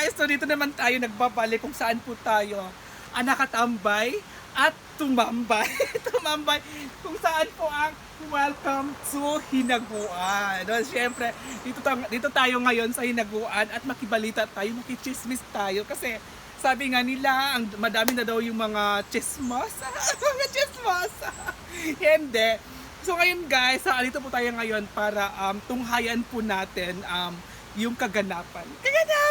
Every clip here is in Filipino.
guys, so dito naman tayo nagbabalik kung saan po tayo ang nakatambay at tumambay. tumambay kung saan po ang welcome to Hinaguan. No, Siyempre, dito, ta- dito tayo ngayon sa Hinaguan at makibalita tayo, makichismis tayo kasi sabi nga nila, ang madami na daw yung mga chismosa. mga chismosa. Hindi. So ngayon guys, sa dito po tayo ngayon para um, tunghayan po natin um, yung kaganapan. Kaganapan!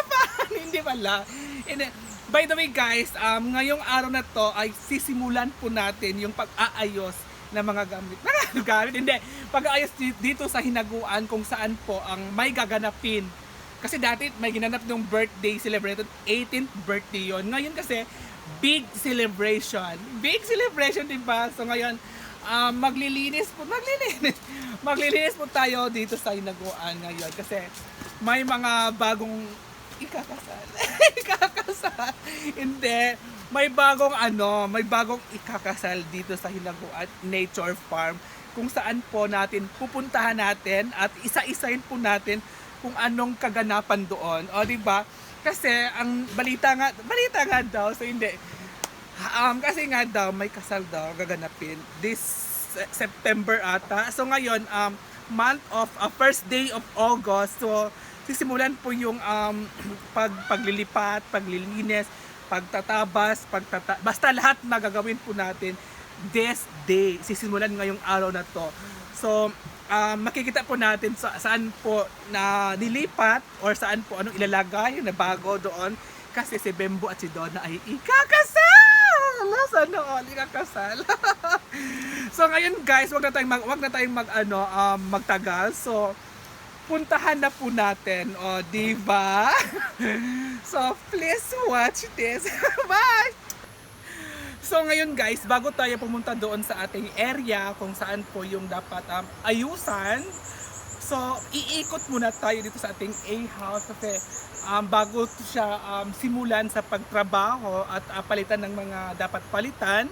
Hindi pala. Hindi. By the way guys, um, ngayong araw na to ay sisimulan po natin yung pag-aayos ng mga gamit. Mga gamit? Hindi. Pag-aayos di- dito sa hinaguan kung saan po ang may gaganapin. Kasi dati may ginanap ng birthday celebration, 18th birthday yon. Ngayon kasi, big celebration. Big celebration, di ba? So ngayon, um, maglilinis po, maglilinis. Maglilinis po tayo dito sa hinaguan ngayon kasi may mga bagong ikakasal. ikakasal. Hindi. May bagong ano, may bagong ikakasal dito sa Hinaguan Nature Farm kung saan po natin pupuntahan natin at isa-isahin po natin kung anong kaganapan doon. O, di ba? Kasi ang balita nga, balita nga daw, so hindi. Um, kasi nga daw, may kasal daw gaganapin this Se- September ata. So ngayon, um, month of, uh, first day of August. So, sisimulan po yung um, pag, paglilipat, paglilinis, pagtatabas, pagtata basta lahat na gagawin po natin this day. Sisimulan ngayong araw na to. So, um, makikita po natin sa, saan po na nilipat or saan po anong ilalagay na bago doon kasi si Bembo at si Donna ay ikakasal! Sana all ikakasal. so ngayon guys, wag na tayong mag, wag na tayong mag ano, um, magtagal. So puntahan na po natin, o di ba? so please watch this. Bye. So ngayon guys, bago tayo pumunta doon sa ating area kung saan po yung dapat um, ayusan, so iikot muna tayo dito sa ating A-house kasi um, bago siya um, simulan sa pagtrabaho at uh, palitan ng mga dapat palitan,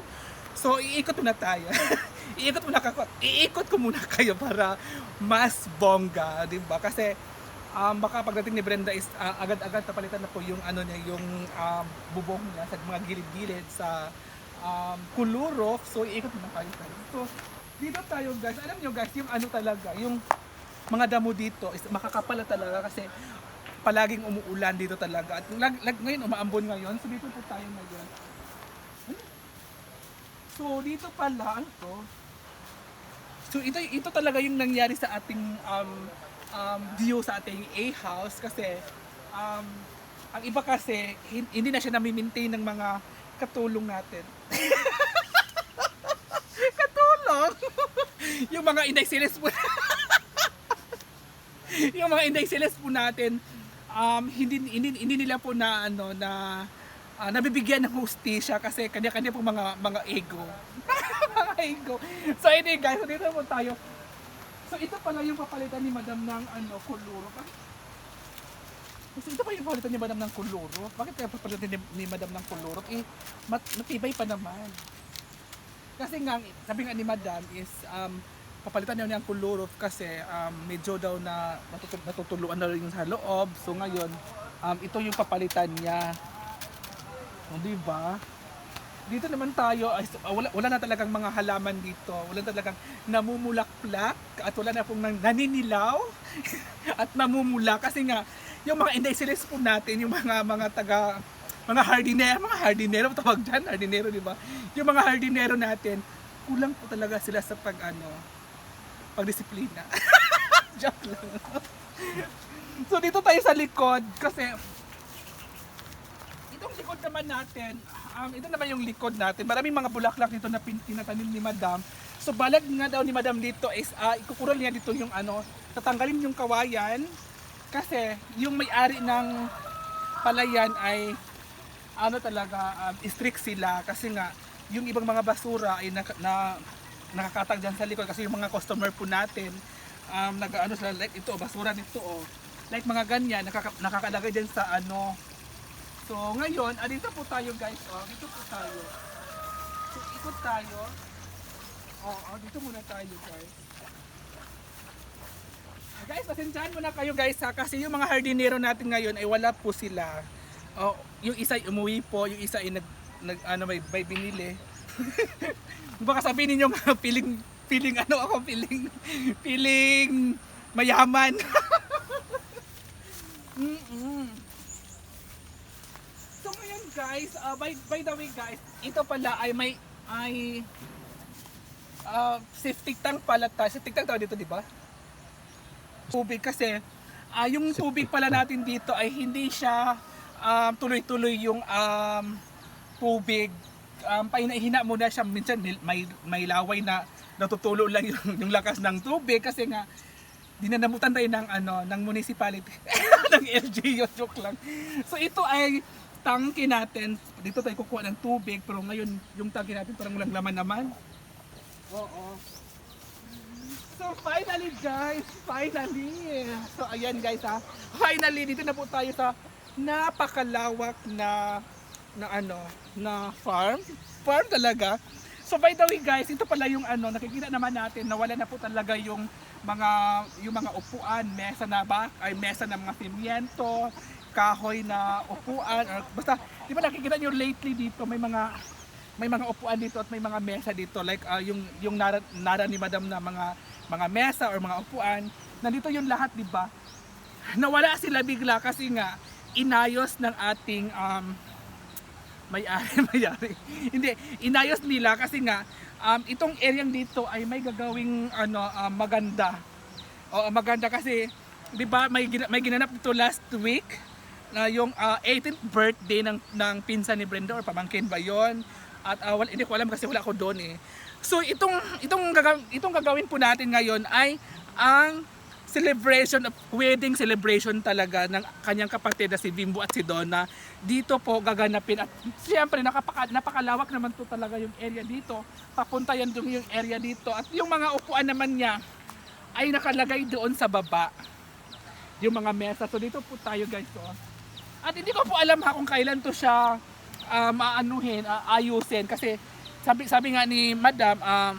so iikot muna tayo. iikot muna ka, iikot ko muna kayo para mas bongga, 'di ba? Kasi um, baka pagdating ni Brenda is uh, agad-agad papalitan na po yung ano niya, yung um, bubong niya sa mga gilid-gilid sa um, kuluro. So iikot muna kayo. So dito tayo guys, alam nyo guys, yung ano talaga, yung mga damo dito is makakapala talaga kasi palaging umuulan dito talaga. At lag, lag, ngayon umaambon ngayon, so dito po tayo ngayon. So dito pala, ano to? So ito ito talaga yung nangyari sa ating um, um, view sa ating A-house kasi um, ang iba kasi hin- hindi na siya nami-maintain ng mga katulong natin. katulong? yung mga sales po yung mga sales po natin um, hindi, hindi, hindi nila po na ano na ah, nabibigyan ng hostisya kasi kanya-kanya po mga mga ego. Mga ego. So ini guys so dito po tayo. So ito pala yung papalitan ni madam ng ano kuluro. So ito pa yung papalitan ni madam ng kuluro. Bakit kaya papalitan ni, ni madam ng kuluro? Eh mat, matibay pa naman. Kasi nga sabi nga ni madam is um, papalitan niya niya ang kuluro kasi um, medyo daw na natutul- natutuluan na rin sa loob. So ngayon um, ito yung papalitan niya o, di ba? Dito naman tayo, ay, ah, wala, wala na talagang mga halaman dito. Wala talagang namumulak-plak at wala na pong nan- naninilaw at namumula kasi nga yung mga indiciles po natin, yung mga mga taga mga hardinero, mga hardinero tawag dyan, hardinero, di ba? Yung mga hardinero natin, kulang po talaga sila sa pag ano, pagdisiplina. Joke lang. so dito tayo sa likod kasi likod naman natin, um, ito naman yung likod natin. Maraming mga bulaklak dito na pin- ni Madam. So balag nga daw ni Madam dito is uh, ikukural niya dito yung ano, tatanggalin yung kawayan kasi yung may-ari ng palayan ay ano talaga um, strict sila kasi nga yung ibang mga basura ay na, na nakakatag dyan sa likod kasi yung mga customer po natin um, nag-ano sila like ito basura nito oh like mga ganyan nakaka, nakakalagay dyan sa ano So ngayon, ah, dito po tayo guys, oh, dito po tayo. So ikot tayo. Oh, oh dito muna tayo guys. Ah, Guys, pasensyahan muna kayo guys ha, kasi yung mga hardinero natin ngayon ay wala po sila. Oh, yung isa ay umuwi po, yung isa ay nag, nag ano may, may binili. Baka sabihin ninyo nga feeling feeling ano ako feeling feeling mayaman. So ngayon guys, uh, by, by the way guys, ito pala ay may ay uh, septic tank pala tayo. Septic tank tayo dito, di ba? Tubig kasi ah yung tubig pala natin dito ay hindi siya um, tuloy-tuloy yung um, tubig. Um, pahinahina muna siya minsan may, may, may laway na natutulo lang yung, yung lakas ng tubig kasi nga dinanamutan tayo ng ano ng municipality ng LGU joke lang. So ito ay tangke natin. Dito tayo kukuha ng tubig pero ngayon yung tangke natin parang walang laman naman. Oo. So finally guys, finally. So ayan guys ha. Finally dito na po tayo sa napakalawak na na ano, na farm. Farm talaga. So by the way guys, ito pala yung ano, nakikita naman natin na wala na po talaga yung mga yung mga upuan, mesa na ba, ay mesa ng mga simiento, kahoy na upuan, or basta, di ba nakikita nyo lately dito, may mga may mga upuan dito at may mga mesa dito. Like ah, yung yung nara, nara ni madam na mga mga mesa or mga upuan nandito yung lahat di ba? Nawala sila bigla kasi nga inayos ng ating um, may-ari may-ari. Hindi inayos nila kasi nga um, itong area dito ay may gagawing ano um, maganda. O maganda kasi 'di ba may may ginanap dito last week na yung ah, 18th birthday ng ng pinsan ni Brenda or pamangkin ba 'yon at ah, wala, hindi ko alam kasi wala ako doon eh. So itong itong itong gagawin po natin ngayon ay ang celebration of wedding celebration talaga ng kanyang kapatid na si Bimbo at si Donna. Dito po gaganapin at siyempre nakapaka, napakalawak naman po talaga yung area dito. Papunta yan doon yung area dito. At yung mga upuan naman niya ay nakalagay doon sa baba. Yung mga mesa. So dito po tayo guys so. At hindi ko po alam ha kung kailan to siya um, aanuhin, ah, ayusin. Kasi sabi sabi nga ni Madam um,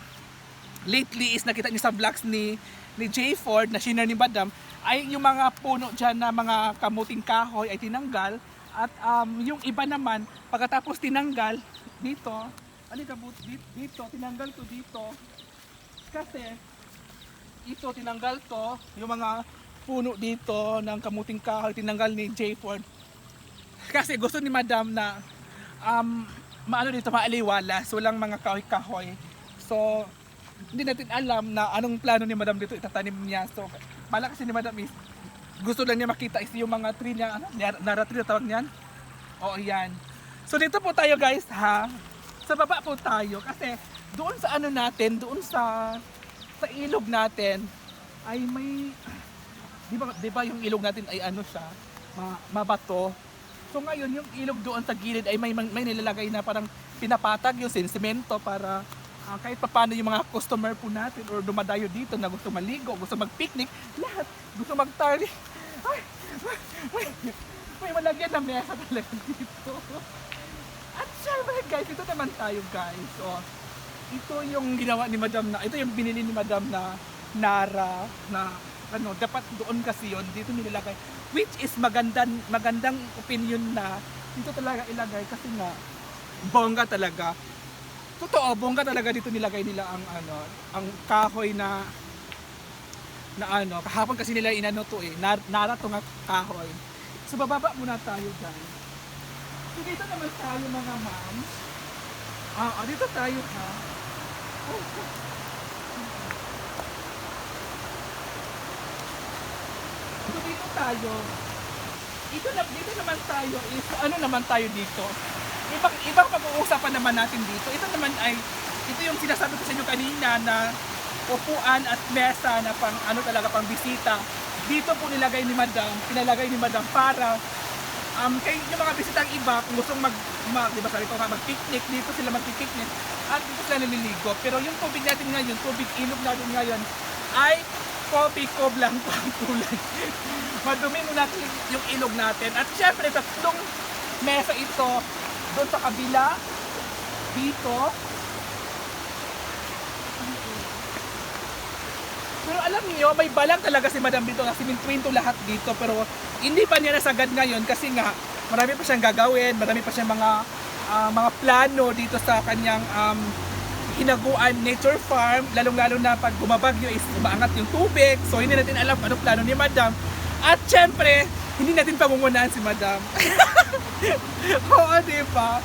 lately is nakita niyo sa vlogs ni ni Jay Ford na shinare ni Madam ay yung mga puno dyan na mga kamuting kahoy ay tinanggal. At um, yung iba naman pagkatapos tinanggal dito ano ka dito, dito tinanggal to dito. Kasi ito tinanggal to yung mga puno dito ng kamuting kahoy tinanggal ni Jay Ford kasi gusto ni Madam na um, maano dito maaliwalas walang mga kahoy-kahoy so hindi natin alam na anong plano ni Madam dito itatanim niya. So, bala kasi ni Madam is gusto lang niya makita is yung mga tree niya, ano, nar- nara tree na tawag niyan. Oo, yan. So, dito po tayo guys, ha? Sa baba po tayo kasi doon sa ano natin, doon sa sa ilog natin ay may di ba, di ba yung ilog natin ay ano siya, ma, mabato. So ngayon yung ilog doon sa gilid ay may may nilalagay na parang pinapatag yung semento para Ah, kahit pa paano yung mga customer po natin or dumadayo dito na gusto maligo, gusto mag-picnic, lahat gusto mag-tarry. Ay, may, may malagyan na mesa talaga dito. At syempre guys, ito naman tayo guys. So, ito yung ginawa ni Madam na, ito yung binili ni Madam na Nara na ano, dapat doon kasi yon dito nilagay. Which is magandang, magandang opinion na dito talaga ilagay kasi nga bongga talaga totoo, bongga talaga dito nilagay nila ang ano, ang kahoy na na ano, kahapon kasi nila inano to eh, nar, nara to nga kahoy. So bababa muna tayo guys. So dito naman tayo mga ma'am. Ah, ah, dito tayo ha. Oh. So dito tayo. Ito na dito naman tayo is ano naman tayo dito? ibang ibang pag-uusapan naman natin dito. Ito naman ay ito yung sinasabi ko sa inyo kanina na upuan at mesa na pang ano talaga pang bisita. Dito po nilagay ni Madam, pinalagay ni Madam para um, kay yung mga bisitang iba kung gustong mag, mag di ba sabi ko nga mag-picnic dito sila mag-picnic at dito sila naliligo. Pero yung tubig natin ngayon, tubig ilog natin ngayon ay coffee cob lang po ang kulay. Madumi muna natin yung ilog natin. At syempre, tatlong mesa ito doon sa kabila, dito. Pero alam niyo, may balang talaga si Madam dito na simintuin to lahat dito pero hindi pa niya nasagad ngayon kasi nga marami pa siyang gagawin, marami pa siyang mga ah, mga plano dito sa kanyang um, hinaguan nature farm, lalong-lalo na pag bumabagyo is umaangat yung tubig. So hindi natin alam ano plano ni Madam. At syempre, hindi natin pangungunahan si Madam. Oo, di ba?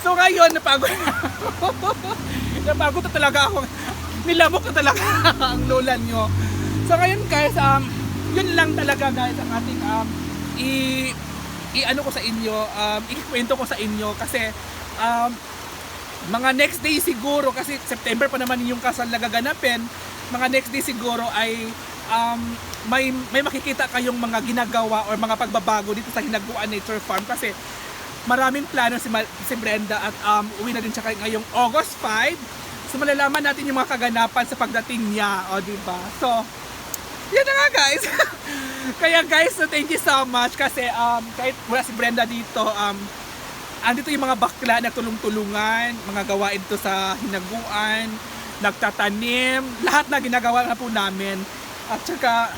So ngayon, napagod na ako. napagod na talaga ako. Nilamok na talaga ang lola nyo. So ngayon guys, um, yun lang talaga guys ang ating um, i, i ano ko sa inyo, um, ikikwento ko sa inyo kasi um, mga next day siguro kasi September pa naman yung kasal na gaganapin mga next day siguro ay um, may may makikita kayong mga ginagawa or mga pagbabago dito sa Hinaguan Nature Farm kasi maraming plano si, Ma- si Brenda at um, uwi na din siya ngayong August 5 so malalaman natin yung mga kaganapan sa pagdating niya o di ba? So yan na nga guys. Kaya guys so thank you so much kasi um, kahit wala si Brenda dito um, andito yung mga bakla na tulong-tulungan, mga gawain to sa hinaguan, nagtatanim, lahat na ginagawa na po namin. At saka,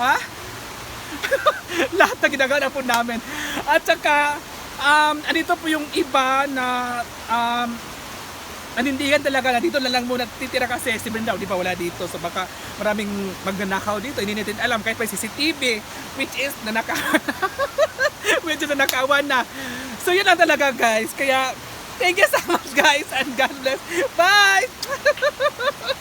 ha? lahat na ginagawa na po namin. At saka, um, andito po yung iba na um, nanindigan talaga na dito na lang muna titira kasi si Brenda, di ba wala dito. So baka maraming magnanakaw dito. Hindi natin alam kahit pa CCTV, which is nanakaw. medyo nanakawan na. So yun lang talaga guys. Kaya thank you so much guys and God bless. Bye!